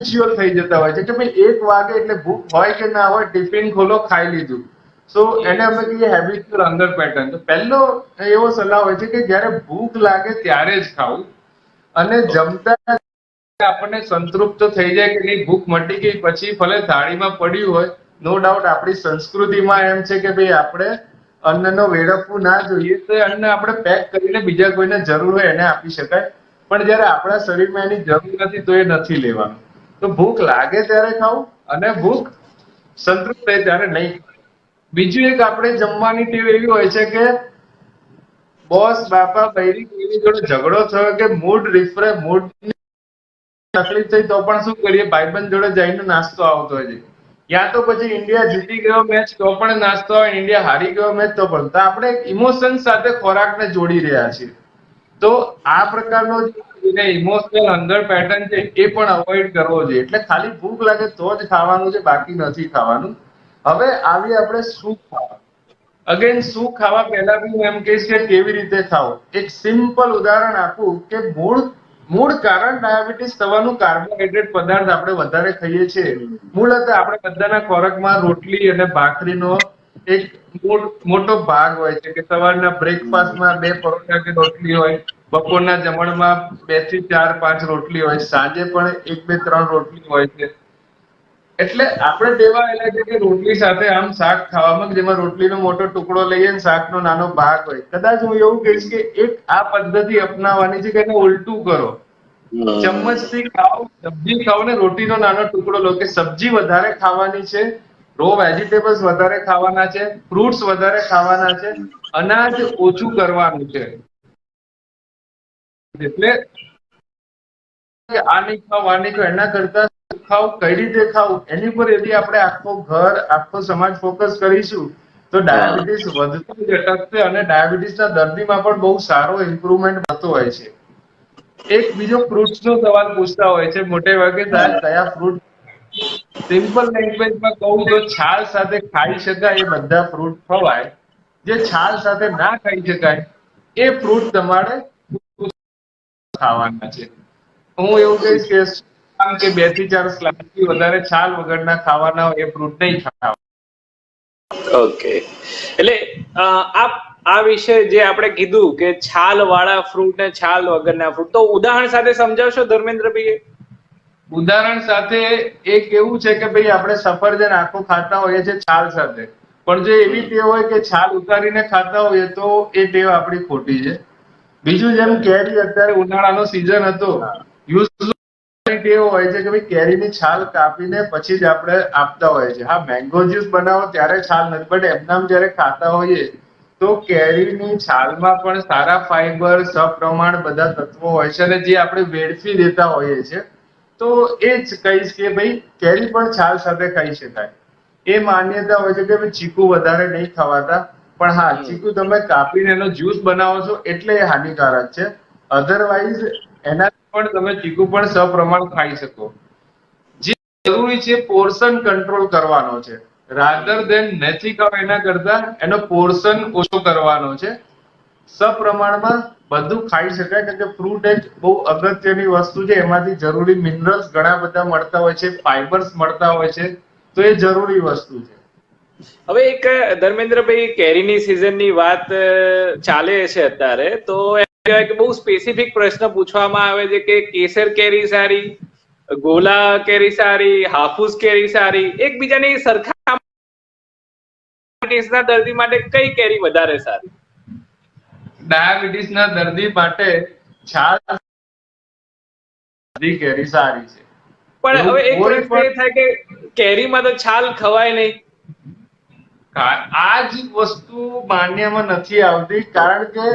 Ritual થઈ જતા હોય છે કે ભાઈ એક વાગે એટલે ભૂખ હોય કે ના હોય ટિફિન ખોલો ખાઈ લીધું. સો એને અમે કહીએ હેબિચ્યુઅલ હંગર પેટર્ન તો પહેલો એવો સલાહ હોય છે કે જ્યારે ભૂખ લાગે ત્યારે જ ખાવું. અને જમતા આપણને સંતૃપ્ત થઈ જાય કે નહીં ભૂખ મટી ગઈ પછી ભલે થાળીમાં પડ્યું હોય નો ડાઉટ આપણી સંસ્કૃતિમાં એમ છે કે ભાઈ આપણે અન્નનો વેડફવું ના જોઈએ તો અન્ન આપણે પેક કરીને બીજા કોઈને જરૂર હોય એને આપી શકાય. પણ જ્યારે આપણા શરીરમાં એની જરૂર નથી તો એ નથી લેવાનું. તો ભૂખ લાગે ત્યારે ખાવું અને ભૂખ સંતૃપ્ત થાય ત્યારે નહીં બીજું એક આપણે જમવાની ટેવ એવી હોય છે કે બોસ, બાપા, બૈરી કોઈની જોડે ઝઘડો થયો કે મૂડ રિફ્રે મૂડ તકલીફ થઈ તો પણ શું કરીએ? ભાઈબંધ જોડે જઈને નાસ્તો આવતો હોય છે. યા તો પછી ઇન્ડિયા જીતી ગયો મેચ તો પણ નાસ્તો આવે ઇન્ડિયા હારી ગયો મેચ તો પણ. તો આપણે ઇમોશન સાથે ખોરાકને જોડી રહ્યા છીએ. તો આ પ્રકારનો જે ઇમોશનલ હંગર પેટર્ન છે એ પણ અવોઇડ કરવો જોઈએ. એટલે ખાલી ભૂખ લાગે તો જ ખાવાનું છે, બાકી નથી ખાવાનું. હવે આવી આપણે શું ખાવા. અગેન શું ખાવા પહેલા બી હું એમ કહીશ કે કેવી રીતે ખાવું? એક સિમ્પલ ઉદાહરણ આપું કે મૂળ મૂળ કારણ ડાયાબિટીસ થવાનું કાર્બોહાઈડ્રેટ પદાર્થ આપણે વધારે ખાઈએ છીએ. મૂળતઃ આપણે બધાના ખોરાકમાં રોટલી અને ભાખરીનો એક મોટો ભાગ હોય છે કે સવારના બ્રેકફાસ્ટમાં બે પરોઠા કે રોટલી હોય બપોરના જમણમાં બેથી ચાર પાંચ રોટલી હોય સાંજે પણ એક બે ત્રણ રોટલી હોય છે. એટલે આપણે ટેવાયેલા છે કે રોટલી સાથે આમ શાક ખાવામાં જેમાં રોટલીનો મોટો ટુકડો લઈએ ને શાકનો નાનો ભાગ હોય. કદાચ હું એવું કહીશ કે એક આ પદ્ધતિ અપનાવવાની છે કે એને ઉલટું કરો. ચમચથી ખાઓ સબ્જી ખાઓ ને રોટીનો નાનો ટુકડો લો કે સબ્જી વધારે ખાવાની છે રો વેજીટેબલ્સ વધારે ખાવાના છે ફ્રૂટ્સ વધારે ખાવાના છે અનાજ ઓછું કરવાનું છે. એટલે આ નહીં ખાવ આ નહીં ખાવ એના કરતા ખાવ કઈ રીતે ખાવ એની પર यदि આપણે આખો ઘર આખો સમાજ ફોકસ કરીશું તો ડાયાબિટીસ વધતું જ અટકશે અને ડાયાબિટીસના દર્દીમાં પણ બહુ સારો ઇમ્પ્રુવમેન્ટ થતો હોય છે. એક બીજો ફ્રૂટ્સનો સવાલ પૂછતા હોય છે મોટે ભાગે સાહેબ કયા ફ્રૂટ સિમ્પલ લેંગ્વેજમાં કહું તો છાલ સાથે ખાઈ શકાય એ બધા ફ્રૂટ ખવાય જે છાલ સાથે ના ખાઈ શકાય એ ફ્રૂટ તમારે ખાવાના છે. હું એવું કહીશ કે કે બેથી ચાર સ્લાઇસથી વધારે છાલ વગરના ખાવાના એ ફ્રૂટ નહીં ખાવા ઓકે એટલે આપ આ આ વિશે જે આપણે કીધું કે છાલ વાળા ફ્રૂટ ને છાલ વગરના ફ્રૂટ તો ઉદાહરણ સાથે સમજાવશો ધર્મેન્દ્રભાઈ ઉદાહરણ સાથે એક એવું છે કે ભાઈ આપણે સફરજન આખું ખાતા હોઈએ છીએ છાલ સાથે. પણ જો એવી ટેવ હોય કે છાલ ઉતારીને ખાતા હોઈએ તો એ ટેવ આપણી ખોટી છે. બીજું જેમ કેરી અત્યારે ઉનાળાનો સીઝન હતો યુઝ એવો હોય છે કે ભાઈ કેરીની છાલ કાપીને પછી જ આપણે આપતા હોય છે. હા મેંગો જ્યુસ બનાવો ત્યારે છાલ નથી બટ એમનામ જ્યારે ખાતા હોઈએ તો કેરીની છાલમાં પણ સારા ફાઈબર સપ્રમાણ બધા તત્વો હોય છે અને જે આપણે વેડફી દેતા હોઈએ છીએ તો એ જ કહીશ કે ભાઈ કેરી પણ છાલ સાથે ખાઈ શકાય. એ માન્યતા હોય છે કે ચીકુ વધારે નહીં ખવાતા પણ હા ચીકુ તમે કાપીને એનો જ્યુસ બનાવો છો એટલે એ હાનિકારક છે. અધરવાઇઝ એના પણ તમે ચીકુ પણ સપ્રમાણ ખાઈ શકો. જે જરૂરી છે પોર્શન કંટ્રોલ કરવાનો છે. રાધર દેન નથી ખાવ એના કરતા એનો પોર્શન ઓછો કરવાનો છે. સપ્રમાણમાં બધું ખાઈ શકાય કારણ કે ફ્રૂટ એક બહુ અગત્યની વસ્તુ છે. એમાંથી જરૂરી મિનરલ્સ ઘણા બધા મળતા હોય છે ફાઈબર્સ મળતા હોય છે. તો એ જરૂરી વસ્તુ છે. હવે એક ધર્મેન્દ્રભાઈ કેરીની સિઝનની વાત ચાલે છે અત્યારે. તો કહેવાય કે બહુ સ્પેસિફિક પ્રશ્ન પૂછવામાં આવે છે કે કેસર કેરી સારી ગોલા કેરી સારી હાફૂસ કેરી સારી એકબીજાની સરખા દર્દી માટે કઈ કેરી વધારે સારી? ડાયાબિટીસના દર્દી માટે છાલ કેરી સારી છે. પણ હવે એક પ્રશ્ન એ થાય કે કેરીમાં તો છાલ ખવાય નહીં. આ જ વસ્તુ માન્યમાં નથી આવતી કારણ કે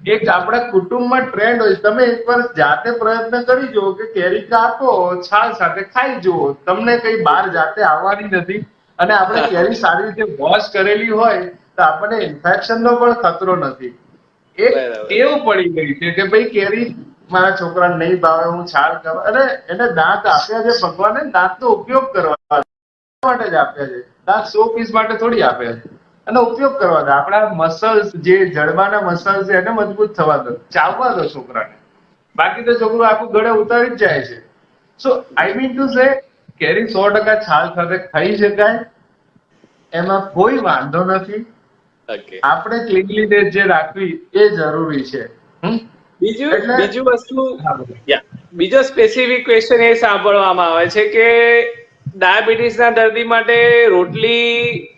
એક આપણા કુટુંબમાં ટ્રેન્ડ હોય. તમે એકવાર જાતે પ્રયત્ન કરી જુઓ કે કેરી કાપો છાલ સાથે ખાઈ જુઓ તમને કઈ બહાર જાતે આવવાની નથી અને આપણે કેરી સારી રીતે વોશ કરેલી હોય તો આપણને ઇન્ફેક્શનનો પણ ખતરો નથી એક. ટેવ પડી ગઈ છે કે ભાઈ કેરી મારા છોકરાને નહીં ભાવે હું છાલ કરવા અને એને દાંત આપ્યા છે ભગવાને દાંતનો ઉપયોગ કરવા માટે જ આપ્યા છે દાંત સો પીસ માટે થોડી આપે. અને ઉપયોગ કરવા દો. આપણા મસલ્સ જે જડબાના મસલ્સ છે એને મજબૂત થવા દો. ચાવવા દો છોકરાને. બાકી તો છોકરો આખું ગળે ઉતારી જ જાય છે. સો આઈ મીન ટુ સે કેરી સો ટકા છાલ સાથે ખાઈ શકાય. એમાં કોઈ વાંધો નથી. આપણે ક્લિનલીનેસ જે રાખવી એ જરૂરી છે? બીજું? બીજું વસ્તુ બીજો સ્પેસિફિક ક્વેશ્ચન એ સાંભળવામાં આવે છે કે ડાયાબિટીસના દર્દી માટે રોટલી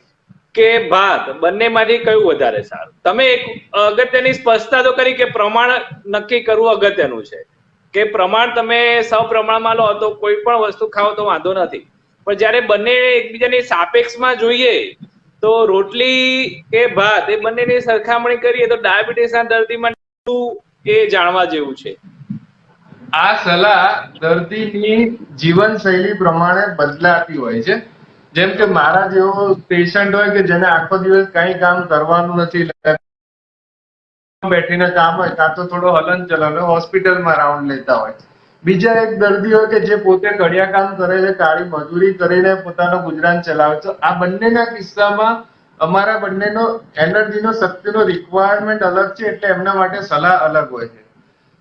કે ભાત બંનેમાંથી કયું વધારે સારું? તમે એક અગત્યની સ્પષ્ટતા તો કરી કે પ્રમાણ નક્કી કરવું અગત્યનું છે. કે પ્રમાણ તમે સપ્રમાણમાં લો, તો કોઈ પણ વસ્તુ ખાઓ તો વાંધો નથી. પણ જ્યારે બંને એકબીજાની સાપેક્ષમાં જોઈએ, તો રોટલી કે ભાત એ બંનેની સરખામણી કરીએ તો ડાયાબિટીસના દર્દી માટે એ જાણવા જેવું છે. આ સલાહ દર્દીની જીવનશૈલી પ્રમાણે બદલાતી હોય છે. જેમ કે મારા જેવો પેશન્ટ હોય કે જેને આખો દિવસ કઈ કામ કરવાનું નથી બેઠીને કામ હોય, કાં તો થોડો હલન ચલન હોય હોસ્પિટલમાં રાઉન્ડ લેતા હોય બીજા એક દર્દી હોય કે જે પોતે કડિયા કામ કરે છે, કાળી મજૂરી કરીને પોતાનું ગુજરાન ચલાવે છે. આ બંનેના કિસ્સામાં અમારા બંનેનો એનર્જીનો, શક્તિનો રિક્વાયરમેન્ટ અલગ છે, એટલે એમના માટે સલાહ અલગ હોય છે.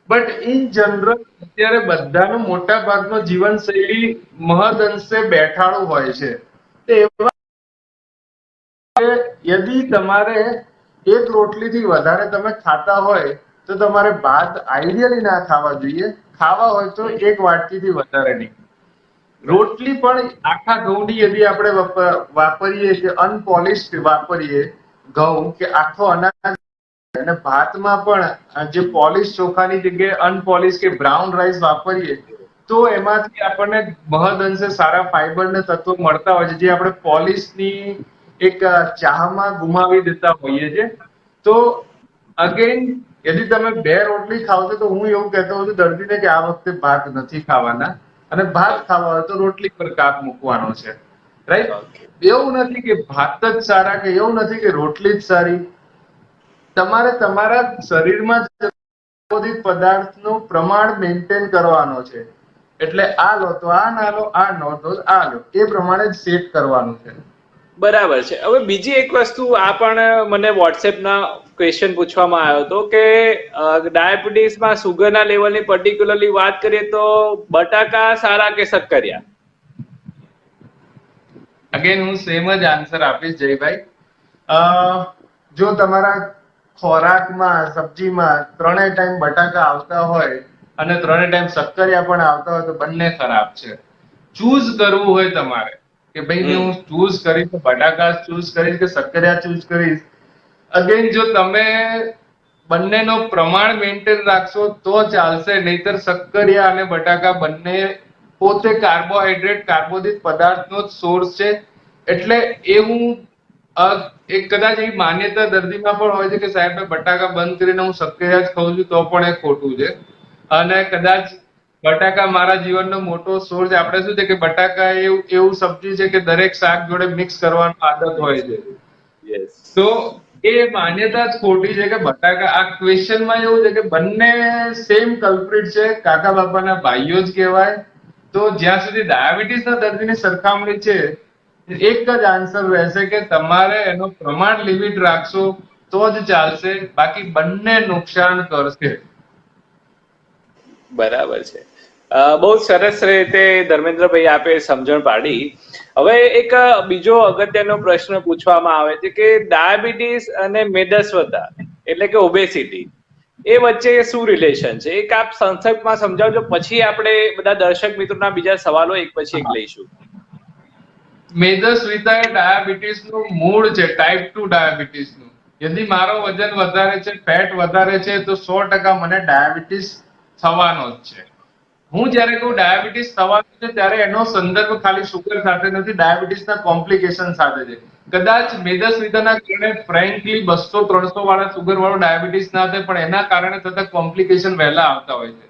બટ ઇન જનરલ અત્યારે બધાનો મોટા ભાગનો જીવનશૈલી મહદ અંશે બેઠાડું હોય છે. તમારે એક રોટલીથી વધારે તમે ખાતા હોય, તો તમારે ભાત આઈડિયલી ના ખાવા જોઈએ. ખાવા હોય તો એક વાટકીથી વધારે નહીં. રોટલી પણ આખા ઘઉંની યદી આપણે વાપરીએ કે અનપોલિશ્ડ વાપરીએ, ઘઉં કે આખો અનાજ અને ભાતમાં પણ જે પોલિશ ચોખાની જગ્યાએ અનપોલિશ કે બ્રાઉન રાઈસ વાપરીએ તો એમાંથી આપણને મહદ અંશે સારા ફાઈબર ને તત્વો મળતા હોય છે જે આપણે પોલિશની એક ચાહમાં ગુમાવી દેતા હોઈએ છીએ. તો અગેન યદિ તમે બે રોટલી ખાવ છો તો હું એવું કહેતો હોઉં છું દર્દીને કે આ વખતે ભાત નથી ખાવાના. અને ભાત ખાવા હોય તો રોટલી પર કાપ મૂકવાનો છે. રાઈટ એવું નથી કે ભાત જ સારા કે એવું નથી કે રોટલી જ સારી. તમારે તમારા શરીરમાં સંબોધિત પદાર્થનું પ્રમાણ મેન્ટેન કરવાનો છે. એટલે આ લો તો આ ના લો આ નો તો આ લો. એ પ્રમાણે જ સેટ કરવાનું છે. બરાબર છે. હવે બીજી એક વસ્તુ આ પણ મને વોટ્સએપના ક્વેશ્ચન પૂછવામાં આવ્યો હતો કે ડાયાબિટીસમાં સુગરના લેવલની પર્ટિક્યુલરલી વાત કરીએ તો બટાકા સારા કે શક્કરિયા? અગેન હું સેમ જ આન્સર આપીશ જયભાઈ. અ, જો તમારા ખોરાકમાં સબ્જીમાં ત્રણેય ટાઈમ બટાકા આવતા હોય અને ત્રણેય ટાઈમ શક્કરિયા પણ આવતા હોય તો બંને ખરાબ છે. ચૂઝ કરવું હોય તમારે કે ભાઈ હું ચૂઝ કરીશ તો બટાકા ચૂઝ કરીશ કે શક્કરિયા ચૂઝ કરીશ. અગેન જો તમે બંનેનો પ્રમાણ મેન્ટેન રાખશો તો ચાલશે નહીતર શક્કરિયા અને બટાકા બંને પોતે કાર્બોહાઈડ્રેટ કાર્બોદિત પદાર્થનો જ સોર્સ છે. એટલે એ હું એક કદાચ એવી માન્યતા દર્દીમાં પણ હોય છે કે સાહેબ મેં બટાકા બંધ કરીને હું સક્રિય જ ખાઉં છું તો પણ એ ખોટું છે. અને કદાચ બટાકા મારા જીવનનો મોટો સોર્સ આપણે શું છે કે બટાકા એવું એવું સબ્જી છે કે દરેક શાક જોડે મિક્સ કરવાનો આદત હોય છે. તો એ માન્યતા જ ખોટી છે કે બટાકા આ ક્વેશ્ચનમાં એવું છે કે બંને સેમ કલ્પ્રિટ છે. કાકા બાપાના ભાઈઓ જ કહેવાય. તો જ્યાં સુધી ડાયાબિટીસના દર્દીની સરખામણી છે એક જ આન્સર રહેશે કે તમારે એનો પ્રમાણ લિમિટ રાખશો તો જ ચાલશે. બાકી બંને નુકસાન કરશે. બરાબર છે. બહુ સરસ રીતે ધર્મેન્દ્રભાઈ આપે સમજણ પાડી. હવે એક બીજો અગત્યનો પ્રશ્ન પૂછવામાં આવે છે કે ડાયાબિટીસ અને મેદસ્વતા એટલે કે ઓબેસિટી એ વચ્ચે શું રિલેશન છે? એક આપ સંક્ષેપમાં સમજાવજો પછી આપણે બધા દર્શક મિત્રોના બીજા સવાલો એક પછી એક લઈશું. મેદસ્વીતા એ ડાયાબિટીસનું મૂળ છે ટાઈપ ટુ ડાયાબિટીસનું. યદિ મારો વજન વધારે છે, ફેટ વધારે છે, તો સો ટકા મને ડાયાબિટીસ થવાનો જ છે. હું જ્યારે કહું ડાયાબિટીસ થવાનું છે, ત્યારે એનો સંદર્ભ ખાલી સુગર સાથે નથી, ડાયાબિટીસના કોમ્પ્લિકેશન સાથે છે. કદાચ મેદસ્વીતાના કારણે ફ્રેન્કલી બસો ત્રણસો વાળા સુગર વાળો ડાયાબિટીસ ના થાય, પણ એના કારણે થતા કોમ્પ્લિકેશન વહેલા આવતા હોય છે.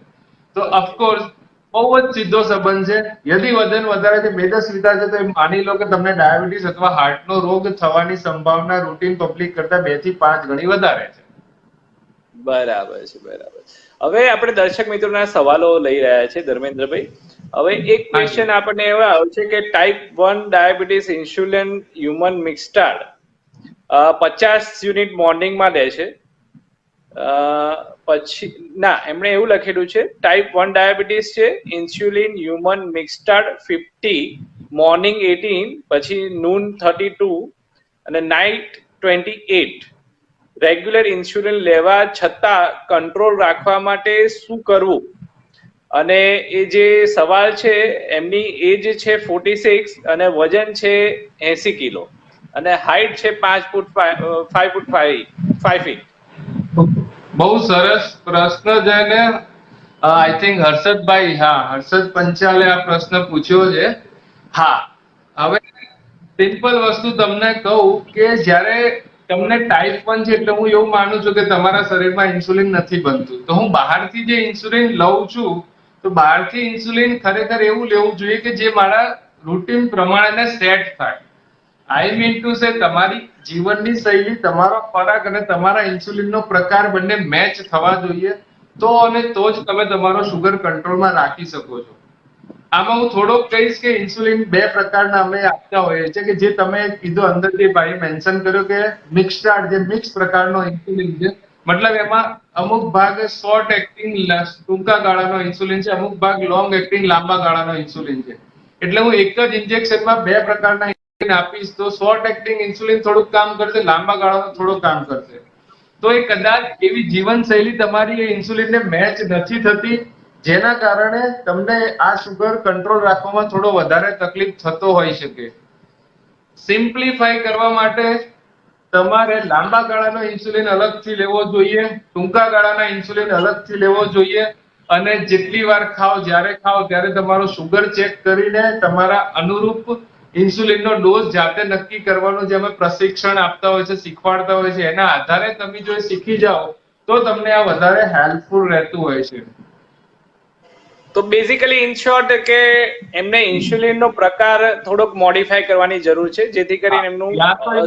તો ઓફકોર્સ બહુ જ સીધો સંબંધ છે. યદિ વજન વધારે છે મેદસ્વીતા છે તો એ માની લો કે તમને ડાયાબિટીસ અથવા હાર્ટનો રોગ થવાની સંભાવના રૂટીન પબ્લિક કરતા બેથી પાંચ ગણી વધારે છે. બરાબર છે બરાબર હવે આપણે દર્શક મિત્રોના સવાલો લઈ રહ્યા છે ધર્મેન્દ્રભાઈ. હવે એક ક્વેશ્ચન આપણને એવો આવ્યો છે કે type one diabetes insulin human mixtard પચાસ યુનિટ મોર્નિંગમાં લે છે. પછી, ના, એમણે એવું લખેલું છે ટાઈપ વન ડાયાબિટીસ છે insulin human mixtard fifty morning eighteen પછી નૂન થર્ટી ટુ અને night twenty eight regular insulin લેવા છતાં કંટ્રોલ રાખવા માટે શું કરવું? અને એ જે સવાલ છે, એમની એજ છે ફોર્ટી સિક્સ અને વજન છે એસી કિલો. અને હાઇટ છે પાંચ foot five foot five five feet બહુ સરસ પ્રશ્ન છે ને આઈ થિંક હર્ષદભાઈ, હા, હર્ષદ પંચાલે આ પ્રશ્ન પૂછ્યો છે. હા, હવે સિમ્પલ વસ્તુ તમને કહું કે જ્યારે તમને ટાઈપ વન છે એટલે હું એવું માનું છું કે તમારા શરીરમાં ઇન્સ્યુલિન નથી બનતું. તો હું બહારથી જે ઇન્સ્યુલિન લઉં છું, તો બહારથી ઇન્સ્યુલિન ખરેખર એવું લેવું જોઈએ કે જે મારા રૂટીન પ્રમાણે સેટ થાય. આઈ મીન ટુ સે તમારી જીવનની શૈલી, તમારો ખોરાક અને તમારા ઇન્સ્યુલિનનો પ્રકાર બંને મેચ થવા જોઈએ. તો અને તો જ તમે તમારો શુગર કંટ્રોલમાં રાખી શકો છો. આમાં હું થોડોક કહીશ કે ઇન્સ્યુલિન બે પ્રકારના અમે આપતા હોઈએ છીએ કે જે તમે કીધું અંદર જે ભાઈ મેન્શન કર્યો કે મિક્સટાર્ડ જે મિક્સ પ્રકારનો ઇન્સ્યુલિન છે. મતલબ એમાં અમુક ભાગ શોર્ટ એક્ટિંગ ટૂંકા ગાળાનો ઇન્સ્યુલિન છે, અમુક ભાગ લોંગ એક્ટિંગ લાંબા ગાળાનો ઇન્સ્યુલિન છે. એટલે હું એક જ ઇન્જેક્શનમાં બે પ્રકારના આપીશ તો શોર્ટ એક્ટિંગ ઇન્સ્યુલિન થોડુંક કામ કરશે, લાંબા ગાળાનું થોડું કામ કરશે. તો એ કદાચ એવી જીવનશૈલી તમારી એ ઇન્સ્યુલિનને મેચ નથી થતી, જેના કારણે તમને આ સુગર કંટ્રોલ રાખવામાં થોડો વધારે તકલીફ થતો હોઈ શકે. સિમ્પ્લિફાઈ કરવા માટે તમારે લાંબા ગાળાનો ઇન્સ્યુલિન અલગથી લેવો જોઈએ, ટૂંકા ગાળાના ઇન્સ્યુલિન અલગથી લેવો જોઈએ, અને જેટલી વાર ખાઓ, જ્યારે ખાઓ, ત્યારે તમારો સુગર ચેક કરીને તમારા અનુરૂપ ઇન્સ્યુલિનનો ડોઝ જાતે નક્કી કરવાનું જે અમે પ્રશિક્ષણ આપતા હોય છે શીખવાડતા હોય છે એના આધારે તમે જો શીખી જાઓ તો તમને આ વધારે હેલ્પફુલ રહેતું હોય છે. તો બેઝિકલી ઇન શોર્ટ કે એમને ઇન્સ્યુલિન નો પ્રકાર થોડોક મોડિફાઈ કરવાની જરૂર છે જેથી કરીને એમનું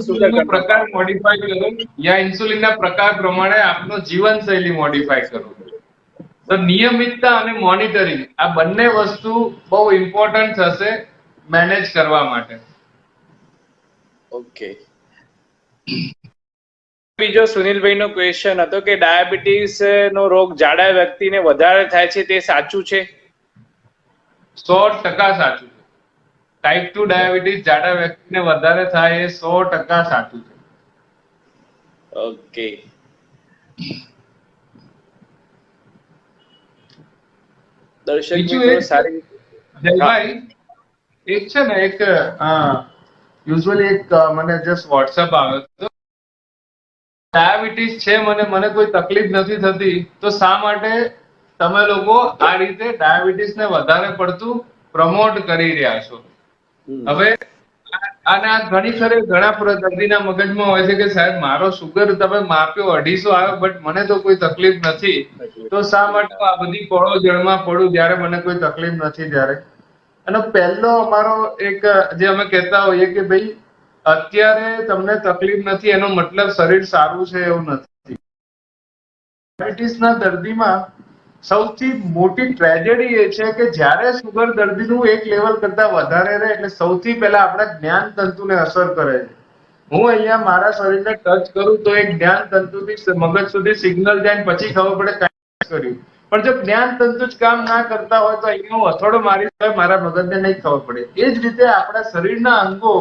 સુગર પ્રકાર મોડિફાઈ કરો યા ઇન્સ્યુલિનના પ્રકાર પ્રમાણે આપનો જીવનશૈલી મોડિફાઈ કરો. તો નિયમિતતા અને મોનિટરિંગ આ બંને વસ્તુ બહુ ઇમ્પોર્ટન્ટ થશે. મેનેજ કરવા માટે. ઓકે. બીજો સુનિલભાઈ નો ક્વેશ્ચન હતો કે ડાયાબિટીસ નો રોગ જાડા વ્યક્તિને વધારે થાય છે તે સાચું છે? સો ટકા સાચું છે. ટાઈપ ટુ ડાયાબિટીસ જાડા વ્યક્તિને વધારે થાય એ સો ટકા સાચું છે. ઓકે. દર્શક મિત્રો સારી જયભાઈ એક છે ને એક યુઝ્યુઅલી એક મને જસ્ટ વોટ્સએપ આવ્યો હતો ડાયાબિટીસ છે મને મને કોઈ તકલીફ નથી થતી તો શા માટે તમે લોકો આ રીતે ડાયાબિટીસને વધારે પડતું પ્રમોટ કરી રહ્યા છો? હવે અને આ ઘણી ખરી ઘણા દર્દીના મગજમાં હોય છે કે સાહેબ મારો સુગર તમે માપ્યો અઢીસો આવ્યો બટ મને તો કોઈ તકલીફ નથી. તો શા માટે આ બધી પળો જળમાં પડું જ્યારે મને કોઈ તકલીફ નથી ત્યારે? અને પહેલો અમારો એક, જે અમે કહેતા હોઈએ કે ભાઈ, અત્યારે તમને તકલીફ નથી, એનો મતલબ શરીર સારું છે એવું નથી. ડાયાબિટીસના દર્દીમાં સૌથી મોટી ટ્રેજેડી એ છે કે જ્યારે સુગર દર્દીનું એક લેવલ કરતા વધારે રહે, એટલે સૌથી પહેલા આપણા જ્ઞાન તંતુને અસર કરે છે. હું અહીંયા મારા શરીરને ટચ કરું તો એક જ્ઞાન તંતુથી મગજ સુધી સિગ્નલ જાય પછી ખબર પડે કાંઈ કર્યું. પણ જો જ્ઞાન તંતુ જ કામ ના કરતા હોય તો અહીંયા હું અથડો મારી તો મારા મગજને નહીં ખબર પડે. એ જ રીતે આપણા શરીરના અંગો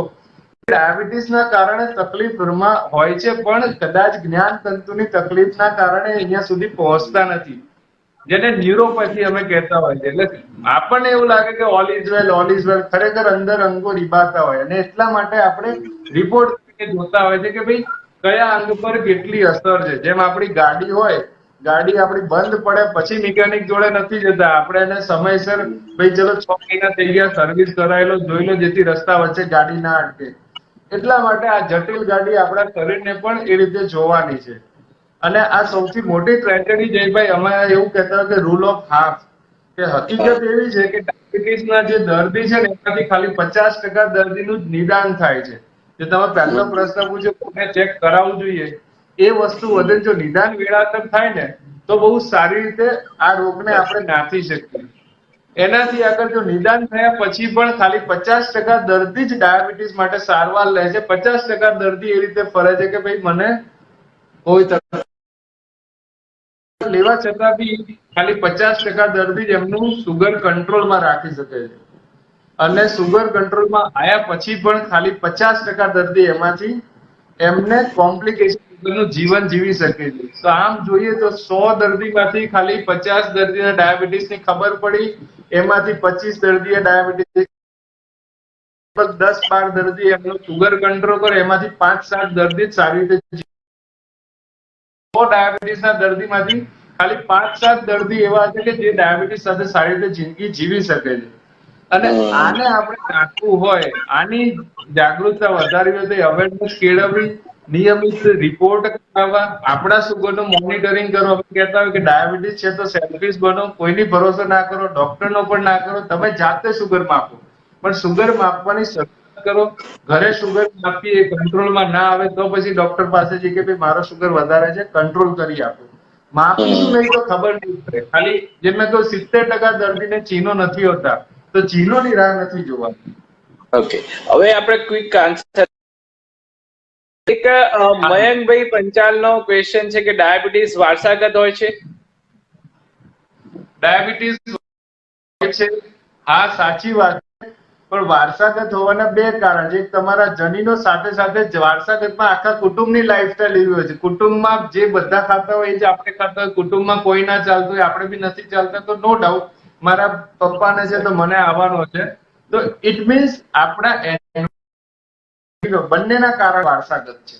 ડાયાબિટીસના કારણે તકલીફમાં હોય છે, પણ કદાચ જ્ઞાન તંતુની તકલીફના કારણે અહીંયા સુધી પહોંચતા નથી. જેને ન્યુરોપેથી અમે કહેતા હોય છે. એટલે આપણને એવું લાગે કે all is well all is well ખરેખર અંદર અંગો રીબાતા હોય. અને એટલા માટે આપણે રિપોર્ટ જોતા હોય છે કે ભાઈ કયા અંગ પર કેટલી અસર છે. જેમ આપણી ગાડી હોય ગાડી આપણી બંધ પડે પછી મિકેનિક જોડે નથી જતા. આપણે એને સમયસર, ભાઈ ચલો છ મહિના થઈ ગયા સર્વિસ કરાયેલો, જોઈ લો જેથી રસ્તા વચ્ચે ગાડી ના અટકે. એટલા માટે આ જટિલ ગાડી આપણા શરીરને પણ એ રીતે જોવાની છે. અને આ સૌથી મોટી ટ્રેજેડી જયભાઈ અમે એવું કહેતા કે રૂલ ઓફ હાફ કે હકીકત એવી છે કે ડાયાબિટીસના જે દર્દી છે ને એમાંથી ખાલી પચાસ ટકા દર્દીનું જ નિદાન થાય છે. જે તમે પહેલો પ્રશ્ન પૂછ્યો ચેક કરાવવું જોઈએ? એ વસ્તુ વધે જો નિદાન વેળાસર થાય ને, તો બહુ સારી રીતે આ રોગને આપણે નાથી શકીએ. એનાથી આગળ જો નિદાન થયા પછી પણ ખાલી પચાસ ટકા દર્દી જ ડાયાબિટીસ માટે સારવાર લે છે. પચાસ ટકા દર્દી એ રીતે ફરે છે કે ભાઈ મને કોઈ તકલીફ લેવા છતાં બી ખાલી પચાસ ટકા દર્દી જ એમનું સુગર કંટ્રોલમાં રાખી શકે છે. અને સુગર કંટ્રોલમાં આયા પછી પણ ખાલી પચાસ ટકા દર્દી એમાંથી એમને કોમ્પ્લિકેશન જીવન જીવી શકે છે. તો આમ જોઈએ તો સો દર્દીમાંથી ખાલી પચાસ દર્દીને ડાયાબિટીસની ખબર પડી. એમાંથી પચીસ દર્દીએ ડાયાબિટીસ દસ બાર દર્દી એમનો સુગર કંટ્રોલ કરે, એમાંથી પાંચ સાત દર્દી સારી રીતે સો ડાયાબિટીસના દર્દીમાંથી ખાલી પાંચ સાત દર્દી એવા છે કે જે ડાયાબિટીસ સાથે સારી રીતે જિંદગી જીવી શકે છે. અને આને આપણે રાખવું હોય આની જાગૃતતા વધારવી હોય તો અવેરનેસ કેળવવી નિયમિત રિપોર્ટ કરાવવા આપણા સુગરનું મોનિટરિંગ કરો. અમે કહેતા હોય કે ડાયાબિટીસ છે તો સેલ્ફિશ બનો કોઈની ભરોસો ના કરો ડોક્ટરનો પણ ના કરો તમે જાતે સુગર માપો. પણ સુગર માપવાની શરૂઆત કરો. ઘરે સુગર માપીએ કંટ્રોલમાં ના આવે તો પછી ડોક્ટર પાસે જઈએ કે ભાઈ મારો સુગર વધારે છે કંટ્રોલ કરી આપો. માપીશું નહીં તો ખબર નહીં પડે. ખાલી જેમ મેં કહ્યું સિત્તેર ટકા દર્દીને ચીનો નથી હોતા. તો ચીનોની રાહ નથી જોવાની. ઓકે. હવે આપણે ક્વિક આન્સર એક મયંકભાઈ પંચાલનો ક્વેશ્ચન છે કે ડાયાબિટીસ વારસાગત હોય છે? ડાયાબિટીસ છે. હા સાચી વાત પણ વારસાગત હોવાના બે કારણ. છે તમારા જનીનો સાથે સાથે વારસાગતમાં આખા કુટુંબની લાઈફસ્ટાઈલ એવી હોય છે. કુટુંબમાં જે બધા ખાતા હોય એ જ આપણે ખાતા હોય. કુટુંબમાં કોઈ ના ચાલતું હોય આપણે બી નથી ચાલતા તો નો ડાઉટ મારા પપ્પાને છે તો મને આવવાનો છે. તો ઇટ મીન્સ આપણા બંનેના કારણ વારસાગત છે.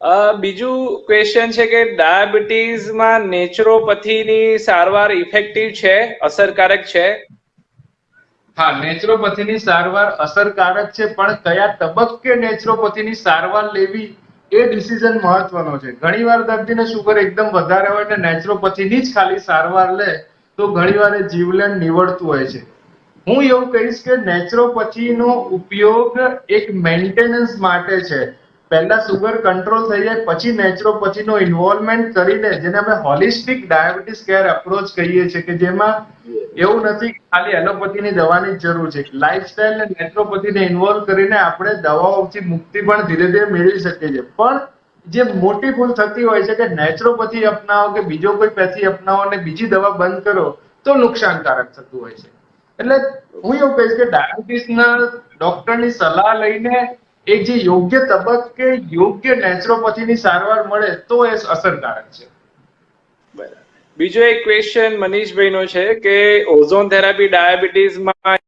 અ, બીજું ક્વેશ્ચન છે કે ડાયાબિટીસમાં નેચરોપથીની સારવાર ઇફેક્ટિવ છે અસરકારક છે? હા નેચરોપથીની સારવાર અસરકારક છે પણ કયા તબક્કે નેચરોપથીની સારવાર લેવી એ ડિસિઝન મહત્વનો છે. ઘણીવાર દર્દીને શુગર એકદમ વધારે હોય ને નેચરોપથીની જ ખાલી સારવાર લે, તો ઘણીવાર એ જીવલેણ નીવડતું હોય છે. હું એવું કહીશ કે નેચરોપથીનો ઉપયોગ એક મેન્ટેનન્સ માટે છે. પહેલા સુગર કંટ્રોલ થઈ જાય, પછી નેચરોપથીનો ઇન્વોલ્વમેન્ટ કરીને જેને અમે હોલિસ્ટિક ડાયાબિટીસ કેર અપ્રોચ કહીએ છીએ કે જેમાં એવું નથી ખાલી એલોપેથીની દવાની જરૂર છે. લાઇફસ્ટાઇલ ને નેચરોપથીને ઇન્વોલ્વ કરીને આપણે દવાઓથી મુક્તિ પણ ધીરે ધીરે મેળવી શકીએ છીએ. પણ જે મોટી ભૂલ થતી હોય છે કે નેચરોપથી અપનાવો કે બીજો કોઈ પેથી અપનાવો અને બીજી દવા બંધ કરો, તો નુકસાનકારક થતું હોય છે. એટલે હું એવું કહીશ કે ડાયાબિટીસના ડોક્ટરની સલાહ લઈને એક જે યોગ્ય તબક્કે યોગ્ય નેચરોપેથીની સારવાર મળે તો એ અસરકારક છે. બરાબર. બીજો એક ક્વેશ્ચન મનીષભાઈનો છે કે ઓઝોન થેરાપી ડાયાબિટીસમાં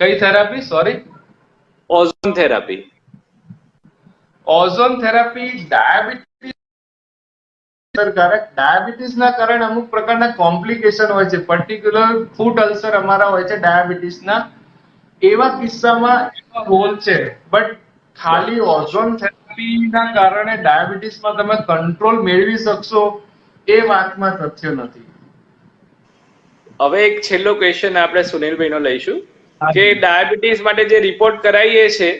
કઈ therapy sorry ozone therapy ozone therapy diabetes અસરકારક. ડાયાબિટીસના કારણે અમુક પ્રકારના કોમ્પ્લિકેશન હોય છે. પર્ટિક્યુલર ફૂટ અલ્સર અમારા હોય છે ડાયાબિટીસના એવા કિસ્સામાં એનો રોલ છે બટ ખાલી ઓઝોન થેરાપીના કારણે ડાયાબિટીસમાં તમે કંટ્રોલ મેળવી શકશો એ વાતમાં તથ્ય નથી. હવે એક છેલ્લો ક્વેશ્ચન આપણે સુનિલભાઈનો લઈશું કે ડાયાબિટીસ માટે જે રિપોર્ટ કરાવીએ છે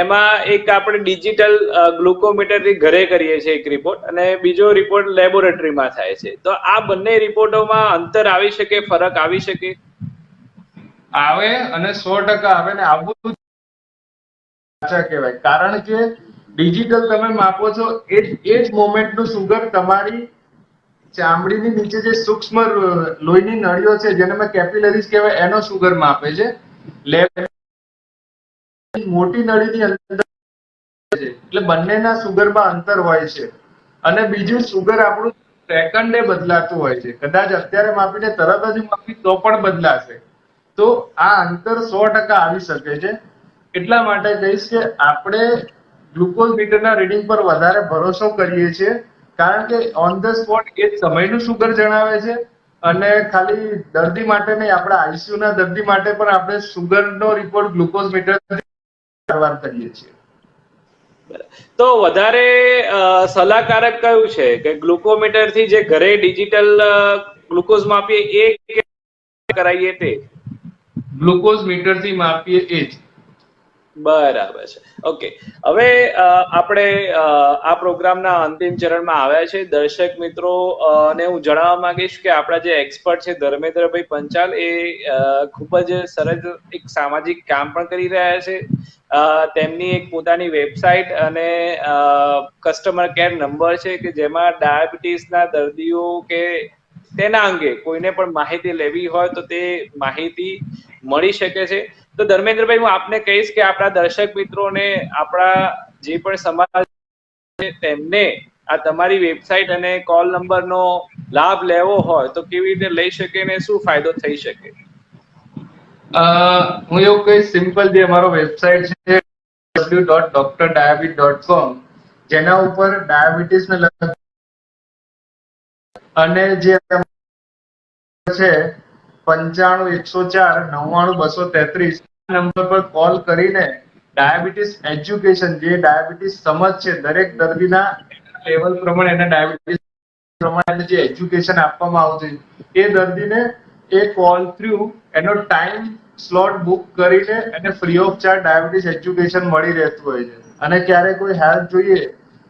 એમાં એક આપણે ડિજિટલ ગ્લુકોમીટરથી ઘરે કરીએ છીએ એક રિપોર્ટ અને બીજો રિપોર્ટ લેબોરેટરીમાં થાય છે. તો આ બંને રિપોર્ટોમાં અંતર આવી શકે ફરક આવી શકે? આવે અને સો ટકા આવે ને આવું સાચા કહેવાય. કારણ કે ડિજિટલ તમે માપો છો, એ જ એ જ મોમેન્ટનું સુગર તમારી ચામડીની નીચે જે સૂક્ષ્મ લોહીની નળીઓ છે, જેને મેં કેપિલરીઝ કહેવાય, એનો સુગર માપે છે. મોટી નળીની અંદર એટલે બંનેના સુગરમાં અંતર હોય છે. અને બીજું સુગર આપણું સેકન્ડે બદલાતું હોય છે. કદાચ અત્યારે માપીને તરત જ માપી તો પણ બદલાશે. તો આ અંતર સો ટકા આવી શકે છે. એટલા માટે કહીશ કે આપણે ગ્લુકોઝ મીટરના રીડિંગ પર વધારે ભરોસો કરીએ છીએ, કારણ કે ઓન ધ સ્પોટ એ સમયનું સુગર જણાવે છે અને ખાલી દર્દી માટે નહીં, આપણા આઈસીયુના દર્દી માટે પણ આપણે સુગરનો રિપોર્ટ ગ્લુકોઝ મીટર સારવાર કરીએ છીએ. તો વધારે સલાહકારક કયું છે? કે ગ્લુકોમીટરથી જે ઘરે ડિજિટલ ગ્લુકોઝ માપીએ એ કરાવીએ તે? ગ્લુકોઝ મીટરથી માપીએ એ જ. બરાબર છે. ઓકે. હવે આપણે આ પ્રોગ્રામના અંતિમ ચરણમાં આવ્યા છે. દર્શક મિત્રો ને હું જણાવવા માંગીશ કે આપણા જે એક્સપર્ટ છે ધર્મેન્દ્રભાઈ પંચાલ એ ખૂબ જ સરસ એક સામાજિક કામ પણ કરી રહ્યા છે. તેમની એક પોતાની વેબસાઇટ અને કસ્ટમર કેર નંબર છે કે જેમાં ડાયાબિટીસના દર્દીઓ કે તેના અંગે કોઈને પણ માહિતી લેવી હોય તો તે માહિતી મળી શકે છે. તો ધર્મેન્દ્રભાઈ, હું આપને કહીશ કે આપણા દર્શક મિત્રોને, આપણા જે પણ સમાજ તેમને આ તમારી વેબસાઇટ અને કોલ નંબરનો લાભ લેવો હોય તો કેવી રીતે લઈ શકે ને શું ફાયદો થઈ શકે? હું એવું કહીશ, સિમ્પલ જે અમારો વેબસાઇટ છે ડાયાબિટ ડોટ ફોર્મ જેના ઉપર ડાયાબિટીસ ને લગતા અને જે છે, પંચાણું, એકસો ચાર, નવ્વાણું, બસો તેત્રીસ નંબર પર કોલ કરીને ડાયાબિટીસ એજ્યુકેશન જે ડાયાબિટીસ સમજ છે, દરેક દર્દીના લેવલ પ્રમાણે એને ડાયાબિટીસ પ્રમાણે જે એજ્યુકેશન આપવામાં આવતું એ દર્દીને એ કોલ થ્રુ એનો ટાઈમ સ્લોટ બુક કરીને એને free of charge diabetes education મળી રહેતું હોય છે. અને ક્યારે કોઈ હેલ્પ જોઈએ,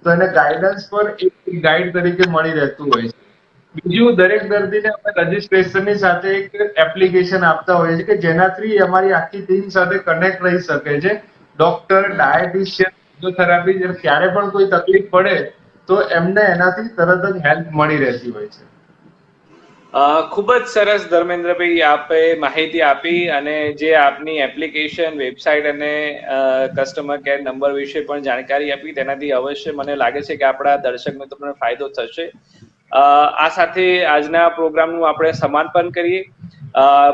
તો એને ગાઈડન્સ પર એક ગાઈડ તરીકે મળી રહેતું હોય છે. બીજું દરેક દર્દીને અમે રજીસ્ટ્રેશનની સાથે એક એપ્લિકેશન આપતા હોઈએ છીએ કે જેનાથી અમારી આખી ટીમ સાથે કનેક્ટ રહી શકે છે. ડોક્ટર ડાયટિશિયન ફિઝિયોથેરાપી ક્યારે પણ કોઈ તકલીફ પડે તો એમને એનાથી તરત જ હેલ્પ મળી રહેતી હોય છે. ખૂબ જ સરસ ધર્મેન્દ્રભાઈ આપે માહિતી આપી અને જે આપની એપ્લિકેશન વેબસાઇટ અને કસ્ટમર કેર નંબર વિશે પણ જાણકારી આપી, તેનાથી અવશ્ય મને લાગે છે કે આપણા દર્શક પણ ફાયદો થશે. આ સાથે આજના પ્રોગ્રામનું આપણે સમાપન કરીએ.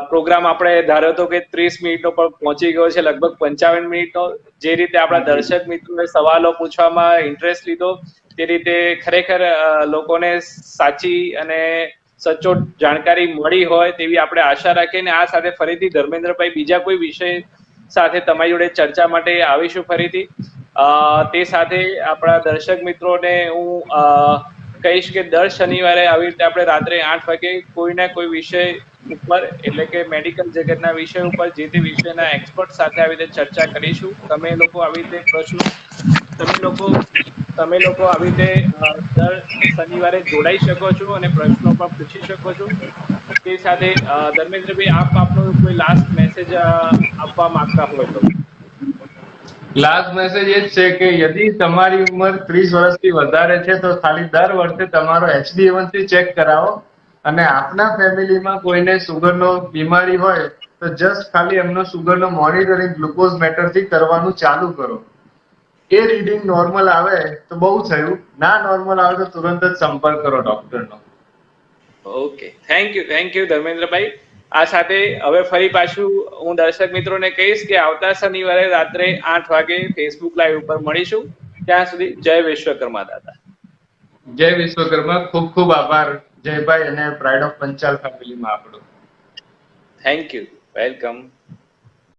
પ્રોગ્રામ આપણે ધારો તો કે ત્રીસ મિનિટનો પણ પહોંચી ગયો છે લગભગ પંચાવન મિનિટનો. જે રીતે આપણા દર્શક મિત્રોએ સવાલો પૂછવામાં ઇન્ટરેસ્ટ લીધો તે રીતે ખરેખર લોકોને સાચી અને સચોટ જાણકારી મળી હોય તેવી આપણે આશા રાખીએ આ સાથે ફરીથી ધર્મેન્દ્રભાઈ બીજા કોઈ વિષય સાથે તમારી જોડે ચર્ચા માટે આવીશું ફરીથી. તે સાથે આપણા દર્શક મિત્રોને હું અ, કહીશ કે દર શનિવારે આવી રીતે આપણે રાત્રે આઠ વાગે કોઈ ના કોઈ વિષય ઉપર, એટલે કે મેડિકલ જગતના વિષય ઉપર, જે તે વિષયના એક્સપર્ટ સાથે આવી રીતે ચર્ચા કરીશું. તમે લોકો આવી રીતે પ્રશ્નો, તમે લોકો તમે લોકો આવી રીતે દર શનિવારે જોડાઈ શકો છો અને પ્રશ્નો પણ પૂછી શકો છો. તે સાથે ધર્મેન્દ્રભાઈ, આપ આપનો કોઈ લાસ્ટ મેસેજ આપવા માંગતા હોય તો. લાસ્ટ મેસેજ એ જ છે કે યદિ તમારી ઉંમર ત્રીસ વર્ષથી વધારે છે, તો ખાલી દર વર્ષે તમારો એચબીએવનસી ચેક કરાવો. અને આપના ફેમિલીમાં કોઈને સુગરનો બીમારી હોય, તો જસ્ટ ખાલી એમનો સુગરનો મોનિટરિંગ ગ્લુકોઝ મેટરથી કરવાનું ચાલુ કરો. એ રીડિંગ નોર્મલ આવે તો બહુ થયું. ના નોર્મલ આવે તો તુરંત જ સંપર્ક કરો ડોક્ટરનો okay thank you thank you Dharmendrabhai આ સાથે હવે ફરી પાછું હું દર્શક મિત્રોને કહીશ કે આવતા શનિવારે રાત્રે આઠ વાગે ફેસબુક લાઈવ ઉપર મળીશું. ત્યાં સુધી જય વિશ્વકર્મા દાદા. જય વિશ્વકર્મા. ખૂબ ખૂબ આભાર. જયભાઈ અને પ્રાઇડ ઓફ પંચાલ ફેમિલીમાં આપણો. Thank you welcome